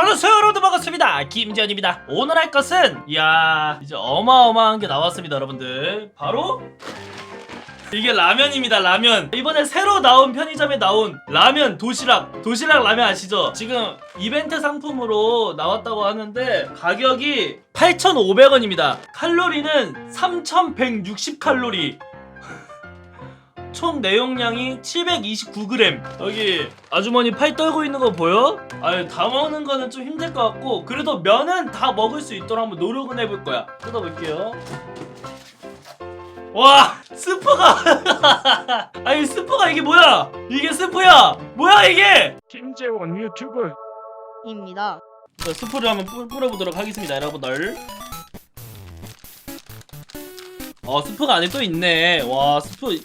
저는 수요로도 반갑습니다. 김지현입니다. 오늘 할 것은 이야 이제 어마어마한 게 나왔습니다 여러분들. 바로 이게 라면입니다 라면. 이번에 새로 나온 편의점에 나온 라면 도시락. 도시락 라면 아시죠? 지금 이벤트 상품으로 나왔다고 하는데 가격이 8,500원입니다. 칼로리는 3,160칼로리 총 내용량이 729g 여기 아주머니 팔 떨고 있는 거 보여? 아유 다 먹는 거는 좀 힘들 것 같고 그래도 면은 다 먹을 수 있도록 한번 노력은 해볼 거야. 뜯어볼게요. 와 스프가! 아니 스프가 이게 뭐야? 이게 스프야! 뭐야 이게? 김재원 유튜브. 입니다. 자, 스프를 한번 뿌, 뿌려보도록 하겠습니다 여러분들. 어 스프가 안에 또 있네. 와 스프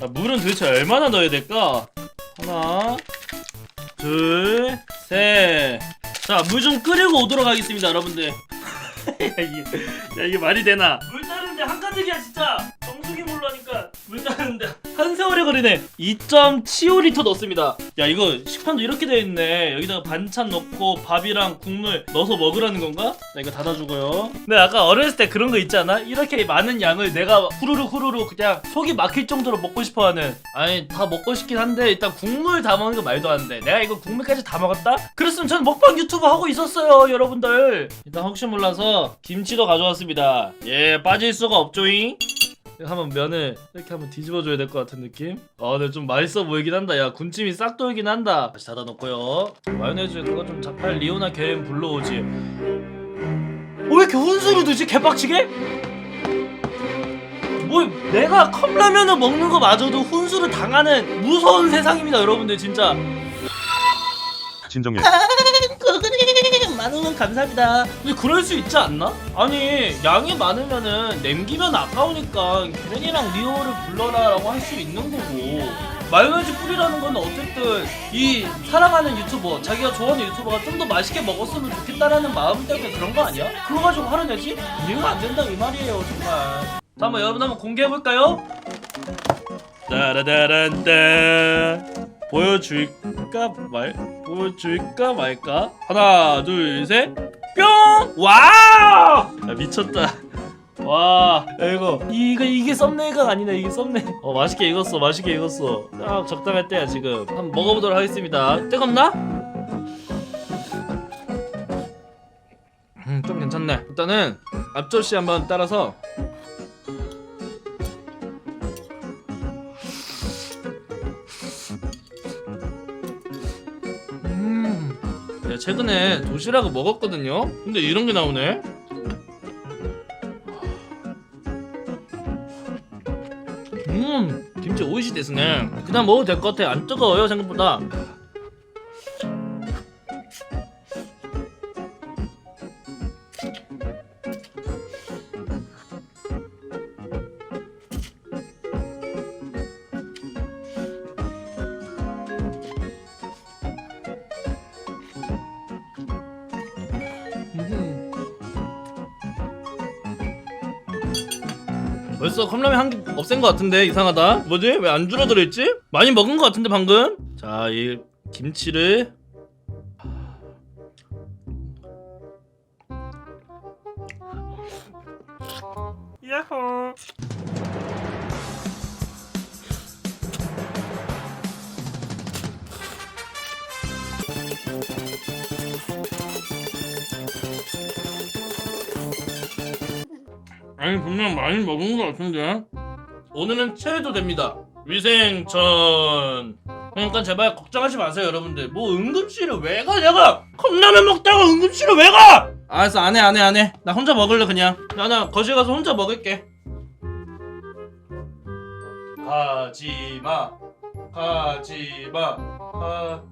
아, 물은 도대체 얼마나 넣어야 될까? 하나 둘 셋 자 물 좀 끓이고 오도록 하겠습니다 여러분들. 야 이게 야 이게 말이 되나? 물 따르는데 한가득이야 진짜. 정수기 물로 하니까 물 따르는데 한 세월이 걸리네. 2.75리터 넣습니다. 야 이거 식판도 이렇게 되어 있네. 여기다가 반찬 넣고 밥이랑 국물 넣어서 먹으라는 건가? 나 이거 닫아주고요. 근데 아까 어렸을 때 그런 거 있지 않아? 이렇게 많은 양을 내가 후루룩 후루룩 그냥 속이 막힐 정도로 먹고 싶어하는. 아니 다 먹고 싶긴 한데 일단 국물 다 먹는 거 말도 안 돼. 내가 이거 국물까지 다 먹었다? 그랬으면 전 먹방 유튜브 하고 있었어요 여러분들. 일단 혹시 몰라서 김치도 가져왔습니다. 예 빠질 수가 없죠잉 한번 면을 이렇게 한번 뒤집어줘야 될 것 같은 느낌? 아 근데 좀 맛있어 보이긴 한다 야 군침이 싹 돌긴 한다 다시 닫아놓고요 마요네즈 그거 좀 자팔 리오나 개인 불러오지 어, 왜 이렇게 훈수를 두지 개빡치게? 뭐 내가 컵라면을 먹는 거 마저도 훈수를 당하는 무서운 세상입니다 여러분들 진짜 진정해. 그 래 많은 감사합니다 근데 그럴 수 있지 않나? 아니 양이 많으면은 남기면 아까우니까 케렌이랑 리오를 불러라 라고 할 수 있는 거고 마요네즈 뿌리라는 건 어쨌든 이 사랑하는 유튜버 자기가 좋아하는 유튜버가 좀 더 맛있게 먹었으면 좋겠다라는 마음 때문에 그런 거 아니야? 그거 가지고 화를 내지? 이해가 안 된다 이 말이에요 정말 자 한번 여러분 한번 공개해볼까요? 따라다란따 보여줄까 말 보여줄까 말까 하나 둘 셋 뿅! 와우! 야, 미쳤다. 와, 야, 이거 이거 이게 썸네일가 아니네 이게 썸네일. 어 맛있게 익었어, 맛있게 익었어. 딱 적당할 때야 지금. 한번 먹어보도록 하겠습니다. 뜨겁나? 음, 좀 괜찮네. 일단은 앞접시 한번 따라서. 최근에 도시락을 먹었거든요. 근데 이런 게 나오네. 음, 김치 오이시 데스네. 그냥 먹어도 될 것 같아. 안 뜨거워요 생각보다. 벌써 컵라면 한 개 없앤 것 같은데 이상하다 뭐지? 왜 안 줄어들어 있지? 많이 먹은 것 같은데 방금? 자 이 김치를 야호 아니 분명 많이 먹은 것 같은데. 오늘은 체해도 됩니다. 위생전. 그러니까 제발 걱정하지 마세요 여러분들. 뭐 응급실을 왜 가 내가? 컵라면 먹다가 응급실을 왜 가? 알았어 안 해 안 해 안 해. 나 혼자 먹을래 그냥. 나나 거실 가서 혼자 먹을게. 가지마. 가지마. 가...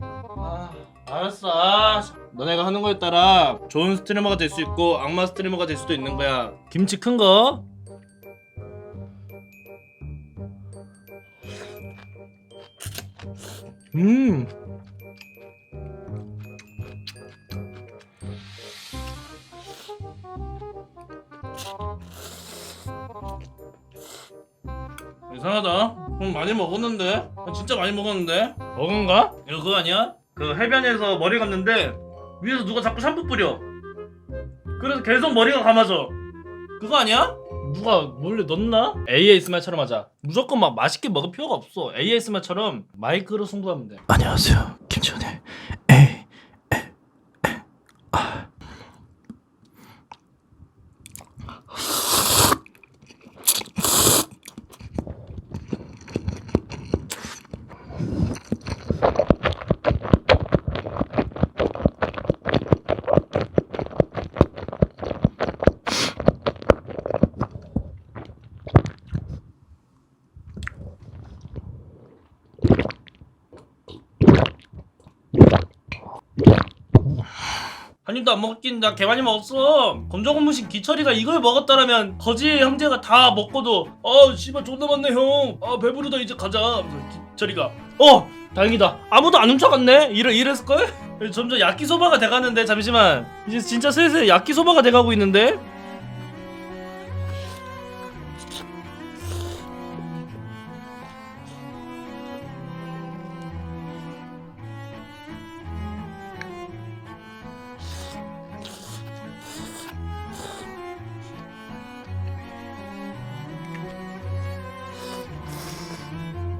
아, 알았어 아, 너네가 하는 거에 따라 좋은 스트리머가 될 수 있고 악마 스트리머가 될 수도 있는 거야 김치 큰 거? 음 이상하다. 그럼 많이 먹었는데? 진짜 많이 먹었는데? 버거인가? 이거 그거 아니야? 그 해변에서 머리 감는데 위에서 누가 자꾸 샴푸 뿌려. 그래서 계속 머리가 감아져. 그거 아니야? 누가 몰래 넣나? ASMR처럼 하자. 무조건 막 맛있게 먹을 필요가 없어. ASMR처럼 마이크로 승부하면 돼. 안녕하세요. 김치원의 한 입도 안 먹긴 나 개많이 먹었어. 검정고무신 기철이가 이걸 먹었다라면 거지 형제가 다 먹고도 어 씨발 존나 많네 형아 배부르다 이제 가자. 기철이가 어 다행이다. 아무도 안 훔쳐갔네? 이래, 이랬을걸? 점점 야끼소바가 돼가는데 잠시만. 이제 진짜 슬슬 야끼소바가 돼가고 있는데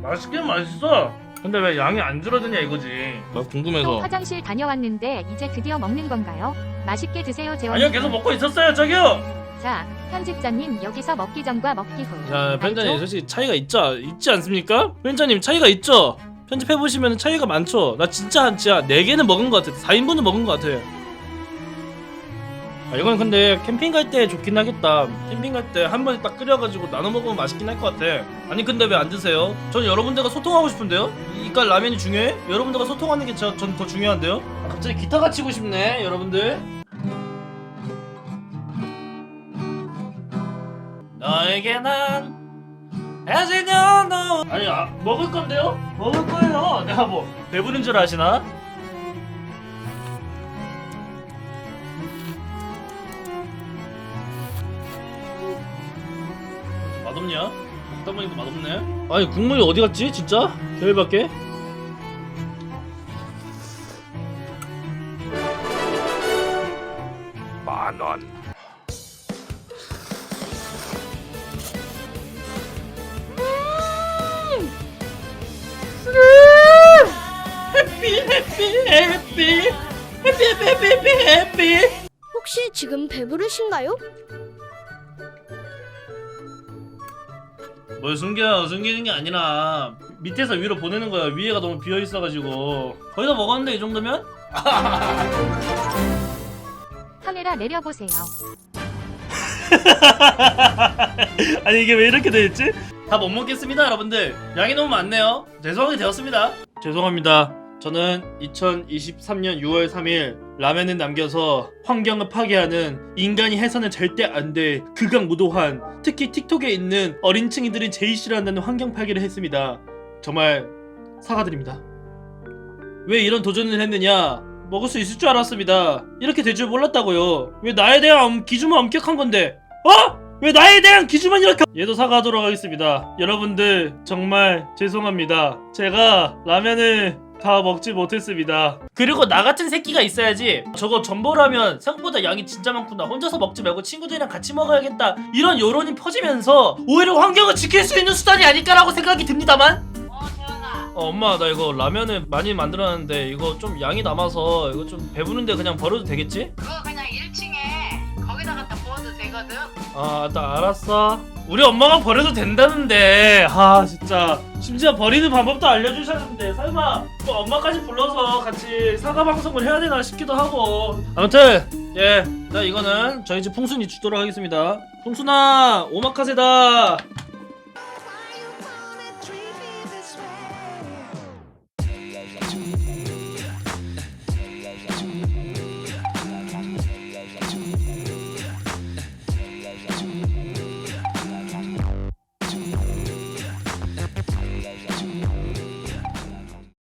맛있긴 맛있어 근데 왜 양이 안 줄어드냐 이거지 나 궁금해서 또 화장실 다녀왔는데 이제 드디어 먹는 건가요? 맛있게 드세요 재원. 아니요 계속 먹고 있었어요 저기요 자 편집자님 여기서 먹기 전과 먹기 후. 자 편자님 알죠? 솔직히 차이가 있죠 있지 않습니까? 편자님 차이가 있죠 편집해 보시면 차이가 많죠 나 진짜 진짜 4개는 먹은 것 같아 4인분은 먹은 것 같아 아 이건 근데 캠핑 갈 때 좋긴 하겠다 캠핑 갈 때 한 번에 딱 끓여가지고 나눠 먹으면 맛있긴 할 것 같아 아니 근데 왜 안 드세요? 전 여러분들과 소통하고 싶은데요? 이- 이깟 라면이 중요해? 여러분들과 소통하는 게 전 더 중요한데요? 아, 갑자기 기타가 치고 싶네 여러분들 너에게 난 아니 아, 먹을 건데요? 먹을 거예요 내가 뭐 배부른 줄 아시나? 맛없냐? 먹다 보니까 맛없네 아니 국물이 어디 갔지 진짜? 개열받게 만원 해피 해피 해피 해피 해피 해피 해피 혹시 지금 배부르신가요? 뭘 숨겨? 숨기는 게 아니라 밑에서 위로 보내는 거야. 위에가 너무 비어 있어가지고. 거기다 먹었는데 이 정도면? 카메라 내려보세요. 아니 이게 왜 이렇게 돼있지? 다 못 먹겠습니다 여러분들. 양이 너무 많네요. 죄송하게 되었습니다. 죄송합니다 저는 2023년 6월 3일 라면을 남겨서 환경을 파괴하는 인간이 해서는 절대 안돼 극악 무도한 특히 틱톡에 있는 어린 층이들이 제일 싫어한다는 환경 파괴를 했습니다. 정말 사과드립니다. 왜 이런 도전을 했느냐? 먹을 수 있을 줄 알았습니다. 이렇게 될 줄 몰랐다고요. 왜 나에 대한 엄- 기준만 엄격한 건데? 어? 왜 나에 대한 기준만 이렇게? 얘도 사과하도록 하겠습니다. 여러분들 정말 죄송합니다. 제가 라면을 다 먹지 못했습니다 그리고 나 같은 새끼가 있어야지 저거 전보라면 생각보다 양이 진짜 많구나 혼자서 먹지 말고 친구들이랑 같이 먹어야겠다 이런 여론이 퍼지면서 오히려 환경을 지킬 수 있는 수단이 아닐까라고 생각이 듭니다만 어, 재현아. 어, 엄마 나 이거 라면을 많이 만들었는데 이거 좀 양이 남아서 이거 좀 배부른데 그냥 버려도 되겠지? 그거 그냥 1층에 거기다 갖다 부어도 되거든. 아, 나 알았어. 우리 엄마가 버려도 된다는데. 아, 진짜. 심지어 버리는 방법도 알려주셨는데. 설마 또 엄마까지 불러서 같이 사과 방송을 해야 되나 싶기도 하고. 아무튼, 예. 나 이거는 저희 집 풍순이 주도록 하겠습니다. 풍순아, 오마카세다.